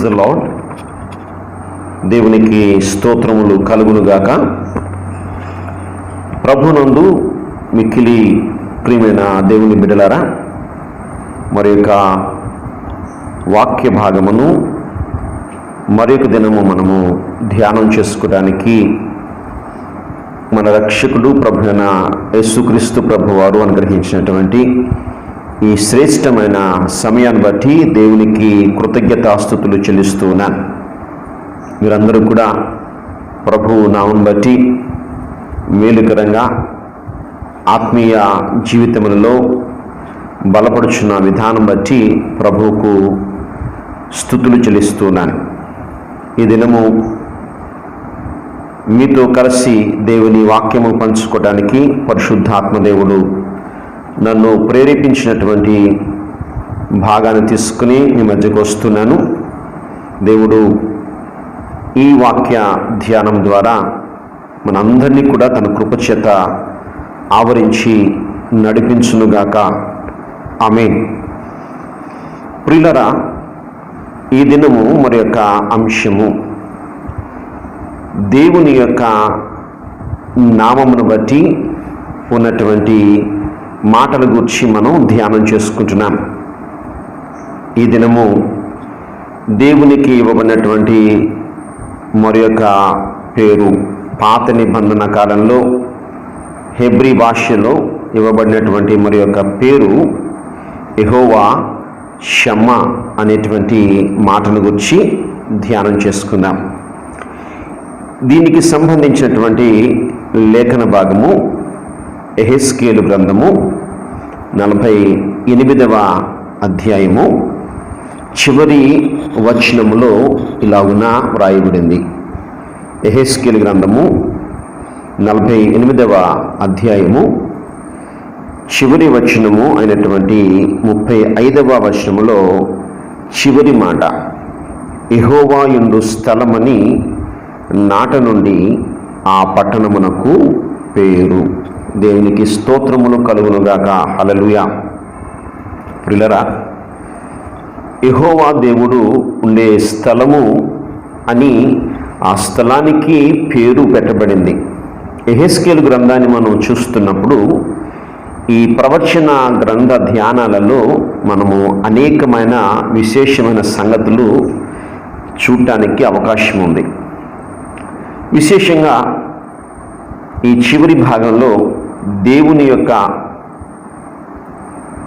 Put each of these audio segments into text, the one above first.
Praise the lord దేవునికి స్తోత్రములు కలుగునుగాక ప్రభునందు మిక్కిలి ప్రియమైన దేవుని బిడలారా మరి యొక్క వాక్య భాగమును మరి దినము మనము ధ్యానం చేసుకోవడానికి మన రక్షకుడు ప్రభున యేసుక్రీస్తు ప్రభువారు అనుగ్రహించినటువంటి ఈ శ్రేష్టమైన సమయాన్ని బట్టి దేవునికి కృతజ్ఞతాస్థుతులు చెల్లిస్తూ ఉన్నాను మీరందరూ కూడా ప్రభు నామం బట్టి మేలుకరంగా ఆత్మీయ జీవితములలో బలపడుచున్న విధానం బట్టి ప్రభువుకు స్థుతులు చెల్లిస్తున్నాను ఈ దినము మీతో కలిసి దేవుని వాక్యము పంచుకోవడానికి పరిశుద్ధాత్మదేవుడు నన్ను ప్రేరేపించినటువంటి భాగాన్ని తీసుకుని మీ మధ్యకు వస్తున్నాను. దేవుడు ఈ వాక్య ధ్యానం ద్వారా మనందరినీ కూడా తన కృపచేత ఆవరించి నడిపించునుగాక. ఆమె ప్రిలరా ఈ దినము మరి యొక్క అంశము దేవుని యొక్క నామమును బట్టి ఉన్నటువంటి మాటల గురించి మనం ధ్యానం చేసుకుంటున్నాం. ఈ దినము దేవునికి ఇవ్వబడినటువంటి మరి పేరు పాత నిబంధన కాలంలో హెబ్రి భాషలో ఇవ్వబడినటువంటి మరి యొక్క పేరు ఎహోవా షమ్మ అనేటువంటి మాటను గురించి ధ్యానం చేసుకుందాం. దీనికి సంబంధించినటువంటి లేఖన భాగము ఎహెస్కేలు గ్రంథము నలభై ఎనిమిదవ అధ్యాయము చివరి వచనములో ఇలాగున వ్రాయబడింది. ఎహెస్కేల్ గ్రంథము నలభై ఎనిమిదవ అధ్యాయము చివరి వచనము అయినటువంటి ముప్పై ఐదవ వచనములో చివరి మాట ఇహోవాయుండు స్థలమని నాట నుండి ఆ పట్టణమునకు పేరు. దేవునికి స్తోత్రములు కలుగునుగాక. అలలుయ ప్రిలరా యహోవా దేవుడు ఉండే స్థలము అని ఆ స్థలానికి పేరు పెట్టబడింది. ఎహెస్కేల్ గ్రంథాన్ని మనం చూస్తున్నప్పుడు ఈ ప్రవచన గ్రంథ ధ్యానాలలో మనము అనేకమైన విశేషమైన సంగతులు చూడటానికి అవకాశం ఉంది. విశేషంగా ఈ చివరి భాగంలో దేవుని యొక్క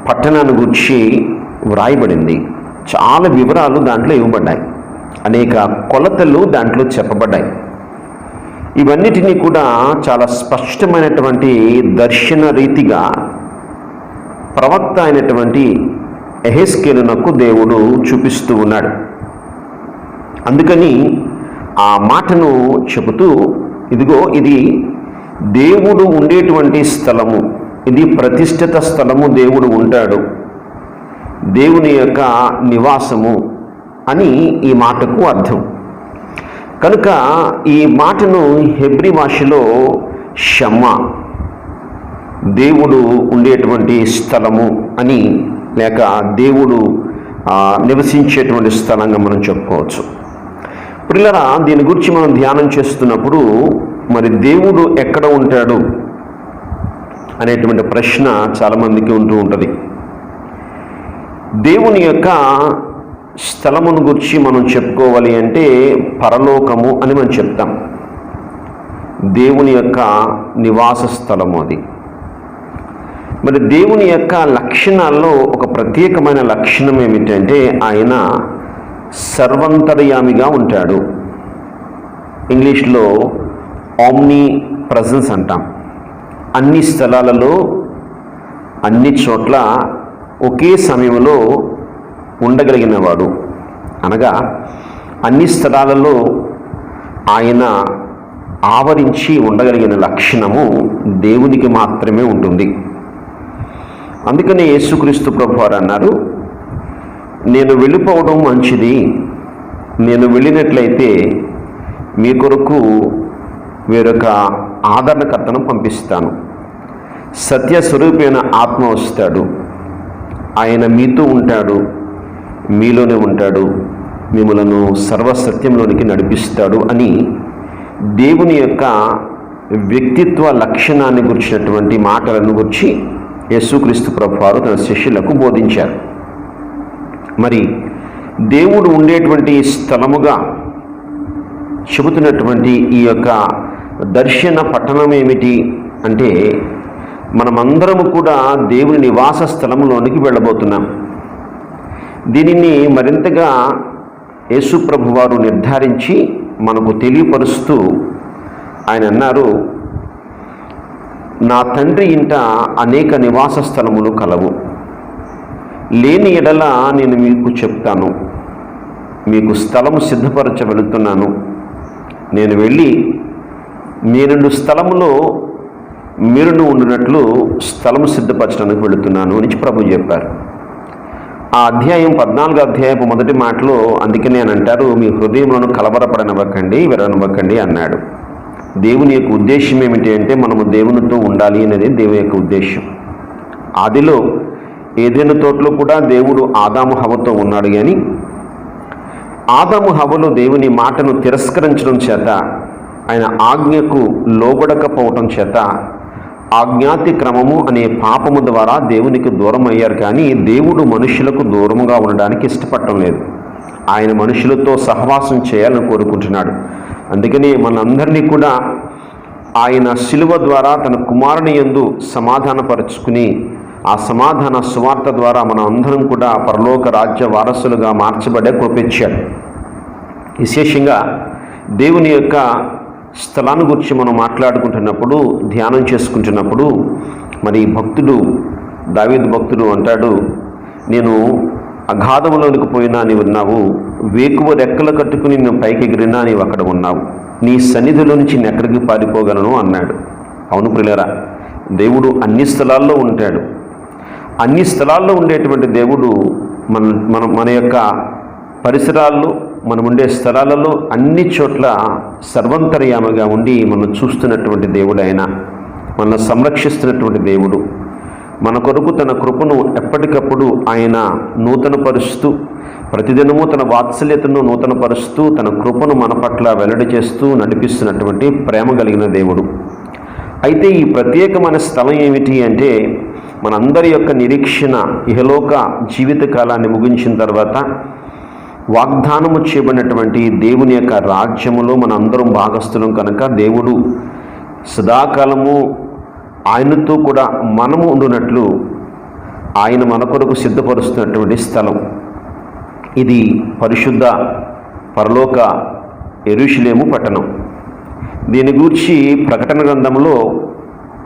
పట్టణాన్ని గురించి వ్రాయబడింది. చాలా వివరాలు దాంట్లో ఇవ్వబడ్డాయి. అనేక కొలతలు దాంట్లో చెప్పబడ్డాయి. ఇవన్నిటినీ కూడా చాలా స్పష్టమైనటువంటి దర్శన రీతిగా ప్రవక్త అయినటువంటి ఎహెస్కేలునకు దేవుడు చూపిస్తూ ఉన్నాడు. అందుకని ఆ మాటను చెబుతూ ఇదిగో ఇది దేవుడు ఉండేటువంటి స్థలము ఇది ప్రతిష్ఠిత స్థలము దేవుడు ఉంటాడు. దేవుని యొక్క నివాసము అని ఈ మాటకు అర్థం. కనుక ఈ మాటను హెబ్రి భాషలో షమ్మ దేవుడు ఉండేటువంటి స్థలము అని లేక దేవుడు నివసించేటువంటి స్థలంగా మనం చెప్పుకోవచ్చు. పిల్లరా దీని గురించి మనం ధ్యానం చేస్తున్నప్పుడు మరి దేవుడు ఎక్కడ ఉంటాడు అనేటువంటి ప్రశ్న చాలామందికి ఉంటూ ఉంటుంది. దేవుని యొక్క స్థలమును గురించి మనం చెప్పుకోవాలి అంటే పరలోకము అని మనం చెప్తాం. దేవుని యొక్క నివాస స్థలము అది. మరి దేవుని యొక్క లక్షణాల్లో ఒక ప్రత్యేకమైన లక్షణం ఏమిటంటే ఆయన సర్వంతర్యామిగా ఉంటాడు. ఇంగ్లీష్లో ఆమ్ని ప్రజెన్స్ అంటాం. అన్ని స్థలాలలో అన్ని చోట్ల ఒకే సమయంలో ఉండగలిగినవాడు. అనగా అన్ని స్థలాలలో ఆయన ఆవరించి ఉండగలిగిన లక్షణము దేవునికి మాత్రమే ఉంటుంది. అందుకనే యేసుక్రీస్తు ప్రభు వారు అన్నారు నేను వెళ్ళిపోవడం మంచిది. నేను వెళ్ళినట్లయితే మీ కొరకు వేరొక ఆదరణకర్తను పంపిస్తాను. సత్య స్వరూపైన ఆత్మ వస్తాడు. ఆయన మీతో ఉంటాడు. మీలోనే ఉంటాడు. మిమ్మలను సర్వసత్యంలోనికి నడిపిస్తాడు అని దేవుని యొక్క వ్యక్తిత్వ లక్షణాన్ని గురించినటువంటి మాటలను గురించి యేసుక్రీస్తు ప్రభు తన శిష్యులకు బోధించారు. మరి దేవుడు ఉండేటువంటి స్థలముగా చెబుతున్నటువంటి ఈ యొక్క దర్శన పట్టణం ఏమిటి అంటే మనమందరము కూడా దేవుని నివాస స్థలంలోనికి వెళ్ళబోతున్నాం. దీనిని మరింతగా యేసుప్రభు వారు నిర్ధారించి మనకు తెలియపరుస్తూ ఆయన అన్నారు నా తండ్రి ఇంట అనేక నివాస స్థలములు కలవు. లేని ఎడల నేను మీకు చెప్తాను. మీకు స్థలము సిద్ధపరచ వెళుతున్నాను నేను వెళ్ళి మీరుండు స్థలములో మీరును ఉండినట్లు స్థలము సిద్ధపరచడానికి వెళుతున్నాను అని ప్రభు చెప్పారు. ఆ అధ్యాయం పద్నాలుగు అధ్యాయపు మొదటి మాటలో అందుకే నేను అంటారు మీ హృదయంలోను కలవరపడనివ్వకండి విరనివ్వకండి అన్నాడు. దేవుని యొక్క ఉద్దేశం ఏమిటి అంటే మనము దేవునితో ఉండాలి అనేది దేవుని యొక్క ఉద్దేశం. ఆదిలో ఏదైనా తోటలో కూడా దేవుడు ఆదాము హవతో ఉన్నాడు కానీ ఆదాము హవలు దేవుని మాటను తిరస్కరించడం చేత ఆయన ఆజ్ఞకు లోబడకపోవటం చేత ఆజ్ఞాతి క్రమము అనే పాపము ద్వారా దేవునికి దూరం అయ్యారు కానీ దేవుడు మనుషులకు దూరముగా ఉండడానికి ఇష్టపడటం లేదు. ఆయన మనుషులతో సహవాసం చేయాలని కోరుకుంటున్నాడు. అందుకని మనందరినీ కూడా ఆయన శిలువ ద్వారా తన కుమారుని యందు సమాధానపరుచుకుని ఆ సమాధాన సువార్త ద్వారా మనం అందరం కూడా పరలోక రాజ్య వారసులుగా మార్చబడే కృపించాడు విశేషంగా దేవుని యొక్క స్థలాన్ని గురించి మనం మాట్లాడుకుంటున్నప్పుడు ధ్యానం చేసుకుంటున్నప్పుడు మరి భక్తుడు దావేది భక్తుడు అంటాడు నేను అగాధంలోనికి పోయినా నీవు ఉన్నావు వేకువ రెక్కలు కట్టుకుని నేను పైకి ఎగిరినా నీవు అక్కడ ఉన్నావు నీ సన్నిధిలో నుంచి నేను ఎక్కడికి పారిపోగలను? అన్నాడు. అవును ప్రిలరా దేవుడు అన్ని స్థలాల్లో ఉంటాడు. అన్ని స్థలాల్లో ఉండేటువంటి దేవుడు మన మన మన యొక్క పరిసరాల్లో మనం ఉండే స్థలాలలో అన్ని చోట్ల సర్వంతర్యామగా ఉండి మనం చూస్తున్నటువంటి దేవుడు ఆయన మనల్ని సంరక్షిస్తున్నటువంటి దేవుడు. మన కొరకు తన కృపను ఎప్పటికప్పుడు ఆయన నూతనపరుస్తూ ప్రతిదినము తన వాత్సల్యతను నూతనపరుస్తూ తన కృపను మన పట్ల వెల్లడి చేస్తూ నడిపిస్తున్నటువంటి ప్రేమ కలిగిన దేవుడు. అయితే ఈ ప్రత్యేకమైన స్థలం ఏమిటి అంటే మనందరి యొక్క నిరీక్షణ ఇహలోక జీవిత కాలాన్ని ముగించిన తర్వాత వాగ్దానము చేయబడినటువంటి దేవుని యొక్క రాజ్యములో మన అందరం భాగస్థులం కనుక దేవుడు సదాకాలము ఆయనతో కూడా మనము ఉండునట్లు ఆయన మన కొరకు సిద్ధపరుస్తున్నటువంటి స్థలం. ఇది పరిశుద్ధ పరలోక ఎరుషులేము పట్టణం. దీని గూర్చి ప్రకటన గ్రంథంలో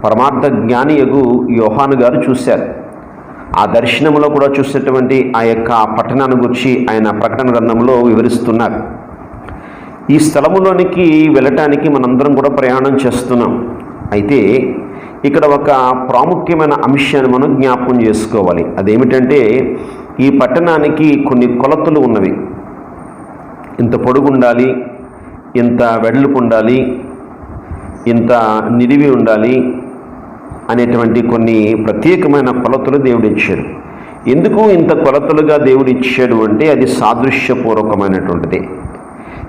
పరమార్థ జ్ఞానియగు యోహాను గారు చూశారు. ఆ దర్శనంలో కూడా చూసినటువంటి ఆ యొక్క పట్టణాన్ని గురించి ఆయన ప్రకటన గ్రంథంలో వివరిస్తున్నారు. ఈ స్థలములోనికి వెళ్ళటానికి మనందరం కూడా ప్రయాణం చేస్తున్నాం. అయితే ఇక్కడ ఒక ప్రాముఖ్యమైన అంశాన్ని మనం జ్ఞాపకం చేసుకోవాలి. అదేమిటంటే ఈ పట్టణానికి కొన్ని కొలతలు ఉన్నవి. ఇంత పొడుగు ఉండాలి ఇంత వెడల్పు ఉండాలి ఇంత నిడివి ఉండాలి అనేటువంటి కొన్ని ప్రత్యేకమైన కొలతలు దేవుడు ఇచ్చాడు ఎందుకు ఇంత కొలతలుగా దేవుడు ఇచ్చాడు అంటే అది సాదృశ్యపూర్వకమైనటువంటిది.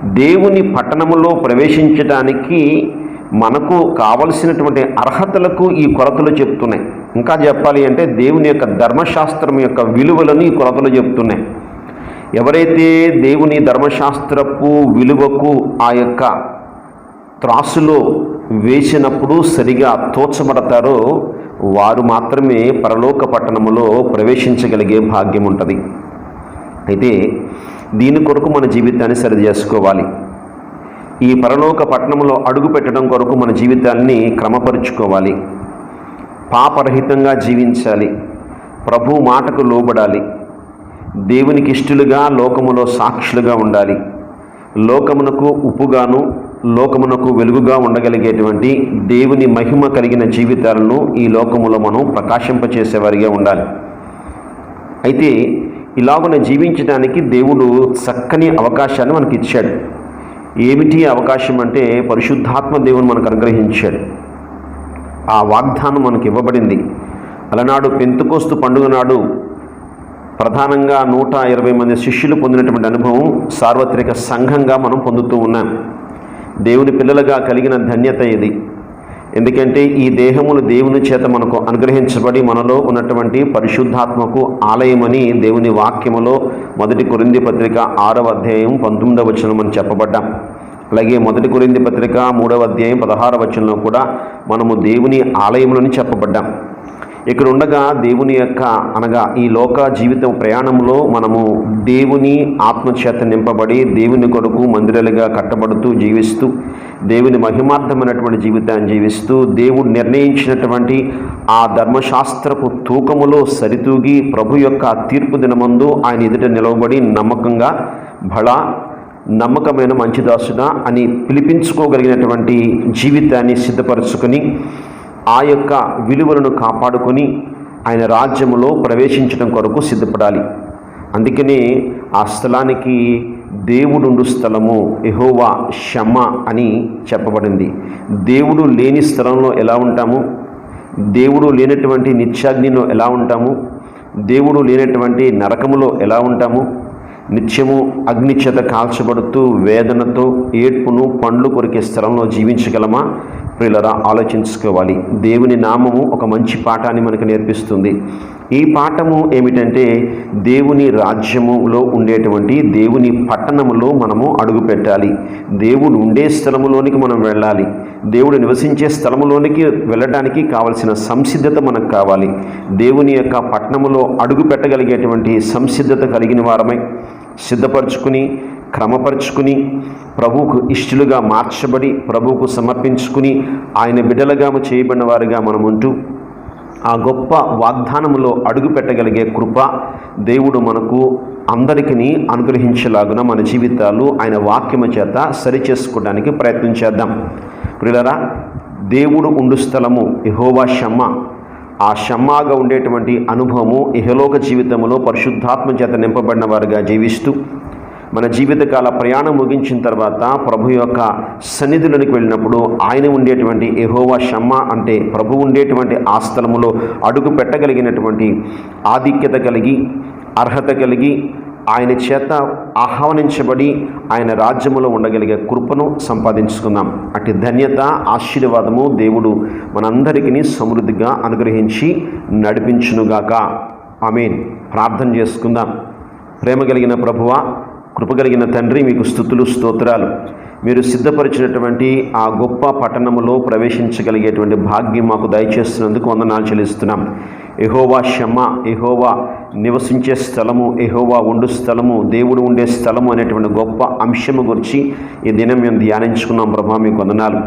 దేవుని పట్టణములో ప్రవేశించడానికి మనకు కావలసినటువంటి అర్హతలకు ఈ కొలతలు చెప్తున్నాయి. ఇంకా చెప్పాలి అంటే దేవుని యొక్క ధర్మశాస్త్రం యొక్క విలువలను ఈ కొలతలు చెప్తున్నాయి. ఎవరైతే దేవుని ధర్మశాస్త్రపు విలువకు ఆ యొక్క త్రాసులో వేసినప్పుడు సరిగా తోచబడతారో వారు మాత్రమే పరలోక పట్టణములో ప్రవేశించగలిగే భాగ్యం ఉంటుంది. అయితే దీని కొరకు మన జీవితాన్ని సరి చేసుకోవాలి ఈ పరలోక పట్టణంలో అడుగు పెట్టడం కొరకు మన జీవితాన్ని క్రమపరుచుకోవాలి. పాపరహితంగా జీవించాలి. ప్రభు మాటకు లోబడాలి. దేవునికి ఇష్టలుగా లోకములో సాక్షులుగా ఉండాలి. లోకమునకు ఉప్పుగాను లోకమునకు వెలుగుగా ఉండగలిగేటువంటి దేవుని మహిమ కలిగిన జీవితాలను ఈ లోకములో మనం ప్రకాశింపచేసేవారిగా ఉండాలి. అయితే ఇలాగున జీవించడానికి దేవుడు చక్కని అవకాశాన్ని మనకి ఇచ్చాడు ఏమిటి అవకాశం అంటే పరిశుద్ధాత్మ దేవుని మనకు అనుగ్రహించాడు. ఆ వాగ్దానం మనకి ఇవ్వబడింది అలనాడు పెంతుకోస్తు పండుగ నాడు ప్రధానంగా నూట ఇరవై మంది శిష్యులు పొందినటువంటి అనుభవం సార్వత్రిక సంఘంగా మనం పొందుతూ ఉన్నాం. దేవుని పిల్లలుగా కలిగిన ధన్యత ఇది. ఎందుకంటే ఈ దేహములు దేవుని చేత మనకు అనుగ్రహించబడి మనలో ఉన్నటువంటి పరిశుద్ధాత్మకు ఆలయమని దేవుని వాక్యములో మొదటి కొరింది పత్రిక ఆరవ అధ్యాయం పంతొమ్మిదవ వచనం అని చెప్పబడ్డాం. అలాగే మొదటి కొరింది పత్రిక మూడవ అధ్యాయం పదహారవ వచనంలో కూడా మనము దేవుని ఆలయములని చెప్పబడ్డాం. ఇక్కడ ఉండగా దేవుని యొక్క అనగా ఈ లోక జీవితం ప్రయాణంలో మనము దేవుని ఆత్మచేత నింపబడి దేవుని కొరకు మందిరాలుగా కట్టబడుతూ జీవిస్తూ దేవుని మహిమార్థమైనటువంటి జీవితాన్ని జీవిస్తూ దేవుడు నిర్ణయించినటువంటి ఆ ధర్మశాస్త్రపు తూకములో సరితూగి ప్రభు యొక్క తీర్పు దినమందు ఆయన ఎదుట నిలవబడి నమ్మకంగా బళ నమ్మకమైన మంచి దాసుడా అని పిలిపించుకోగలిగినటువంటి జీవితాన్ని సిద్ధపరచుకొని ఆ యొక్క విలువలను కాపాడుకొని ఆయన రాజ్యములో ప్రవేశించడం కొరకు సిద్ధపడాలి. అందుకనే ఆ స్థలానికి దేవుడుండు స్థలము ఎహోవా షమ అని చెప్పబడింది. దేవుడు లేని స్థలంలో ఎలా ఉంటాము? దేవుడు లేనటువంటి నిత్యాగ్నిలో ఎలా ఉంటాము? దేవుడు లేనటువంటి నరకములో ఎలా ఉంటాము? నిత్యము అగ్నిచేత కాల్చబడుతూ వేదనతో ఏడ్పును పండ్లు కొరికే స్థలంలో జీవించగలమా? ప్రియులరా ఆలోచించుకోవాలి. దేవుని నామము ఒక మంచి పాఠాన్ని మనకు నేర్పిస్తుంది. ఈ పాఠము ఏమిటంటే దేవుని రాజ్యములో ఉండేటువంటి దేవుని పట్టణములో మనము అడుగు పెట్టాలి. దేవుడు ఉండే స్థలములోనికి మనం వెళ్ళాలి. దేవుడు నివసించే స్థలములోనికి వెళ్ళడానికి కావలసిన సంసిద్ధత మనకు కావాలి. దేవుని యొక్క పట్టణములో అడుగు పెట్టగలిగేటువంటి సంసిద్ధత కలిగిన వారమై సిద్ధపరచుకుని క్రమపరుచుకుని ప్రభువుకు ఇష్టలుగా మార్చబడి ప్రభువుకు సమర్పించుకుని ఆయన బిడ్డలుగా చేయబడిన వారిగా మనం ఉంటూ ఆ గొప్ప వాగ్దానములో అడుగు పెట్టగలిగే కృప దేవుడు మనకు అందరికీ అనుగ్రహించలాగున మన జీవితాలు ఆయన వాక్యము చేత సరిచేసుకోవడానికి ప్రయత్నం చేద్దాం. ప్రిలరా దేవుడు ఉండు స్థలము ఇహోవా షమ్మ. ఆ షమ్మాగా ఉండేటువంటి అనుభవము ఇహలోక జీవితంలో పరిశుద్ధాత్మ చేత నింపబడిన వారుగా జీవిస్తూ మన జీవితకాల ప్రయాణం ముగించిన తర్వాత ప్రభు యొక్క సన్నిధులకు వెళ్ళినప్పుడు ఆయన ఉండేటువంటి ఎహోవా షమ్మ అంటే ప్రభు ఉండేటువంటి ఆ స్థలములో అడుగు పెట్టగలిగినటువంటి ఆధిక్యత కలిగి అర్హత కలిగి ఆయన చేత ఆహ్వానించబడి ఆయన రాజ్యములో ఉండగలిగే కృపను సంపాదించుకుందాం అటు ధన్యత ఆశీర్వాదము దేవుడు మనందరికీ సమృద్ధిగా అనుగ్రహించి నడిపించునుగాక. ఆమెన్. ప్రార్థన చేసుకుందాం. ప్రేమ కలిగిన ప్రభువ కృపగలిగిన తండ్రి మీకు స్థుతులు స్తోత్రాలు. మీరు సిద్ధపరిచినటువంటి ఆ గొప్ప పట్టణములో ప్రవేశించగలిగేటువంటి భాగ్యం మాకు దయచేస్తున్నందుకు వందనాలు చెల్లిస్తున్నాం. ఎహోవా షమ ఎహోవా నివసించే స్థలము ఎహోవా ఉండు స్థలము దేవుడు ఉండే స్థలము అనేటువంటి గొప్ప అంశము గురించి ఈ దినం మేము ధ్యానించుకున్నాం ప్రభా మీకు వందనాలు.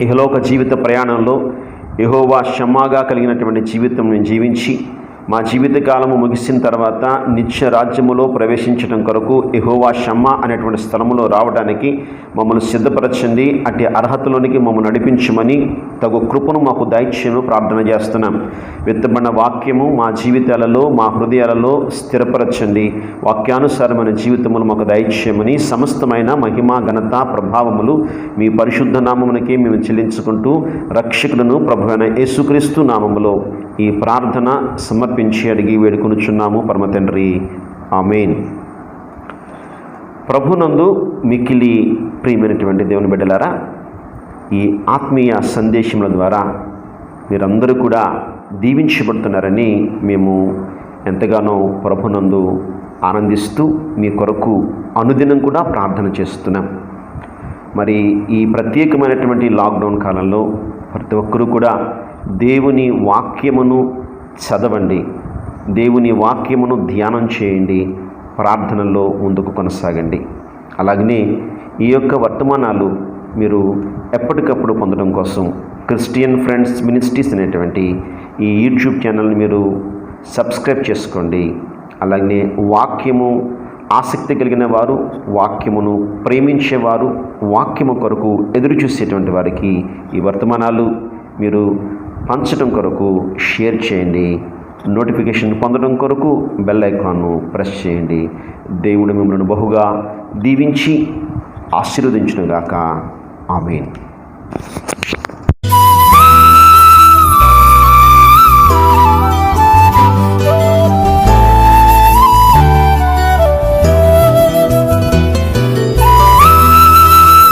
ఇహలోక జీవిత ప్రయాణంలో ఎహోవా షమాగా కలిగినటువంటి జీవితం నేను జీవించి మా జీవితకాలము ముగిసిన తర్వాత నిత్య రాజ్యములో ప్రవేశించడం కొరకు ఎహోవా షమ్మ అనేటువంటి స్థలములో రావడానికి మమ్మల్ని సిద్ధపరచండి. అట్టి అర్హతలోనికి మమ్మల్ని నడిపించమని తగు కృపను మాకు దైత్యను ప్రార్థన చేస్తున్నాం. విత్తబడిన వాక్యము మా జీవితాలలో మా హృదయాలలో స్థిరపరచండి. వాక్యానుసారమైన జీవితములు మాకు దైత్యమని సమస్తమైన మహిమ ఘనత ప్రభావములు మీ పరిశుద్ధ నామమునకే మేము చెల్లించుకుంటూ రక్షకులను ప్రభువైన యేసుక్రీస్తు నామములో ఈ ప్రార్థన సమర్పించి అడిగి వేడుకొనుచున్నాము పరమతండ్రి. ఆమెన్. ప్రభునందు మికిలి ప్రియమైనటువంటి దేవుని బిడ్డలారా ఈ ఆత్మీయ సందేశముల ద్వారా మీరందరూ కూడా దీవించబడుతున్నారని మేము ఎంతగానో ప్రభునందు ఆనందిస్తూ మీ కొరకు అనుదినం కూడా ప్రార్థన చేస్తున్నాం. మరి ఈ ప్రత్యేకమైనటువంటి లాక్డౌన్ కాలంలో ప్రతి ఒక్కరూ కూడా దేవుని వాక్యమును చదవండి. దేవుని వాక్యమును ధ్యానం చేయండి. ప్రార్థనలో ముందుకు కొనసాగండి. అలాగనే ఈ యొక్క వర్తమానాలు మీరు ఎప్పటికప్పుడు పొందడం కోసం క్రిస్టియన్ ఫ్రెండ్స్ మినిస్ట్రీస్ అనేటువంటి ఈ యూట్యూబ్ ఛానల్ని మీరు సబ్స్క్రైబ్ చేసుకోండి. అలాగే వాక్యము ఆసక్తి కలిగిన వారు వాక్యమును ప్రేమించేవారు వాక్యము కొరకు ఎదురు చూసేటువంటి వారికి ఈ వర్తమానాలు మీరు పంచడం కొరకు షేర్ చేయండి. నోటిఫికేషన్ పొందడం కొరకు బెల్ ఐకాన్ను ప్రెస్ చేయండి. దేవుడు మిమ్మల్ని బహుగా దీవించి ఆశీర్వదించునుగాక. ఆమెన్.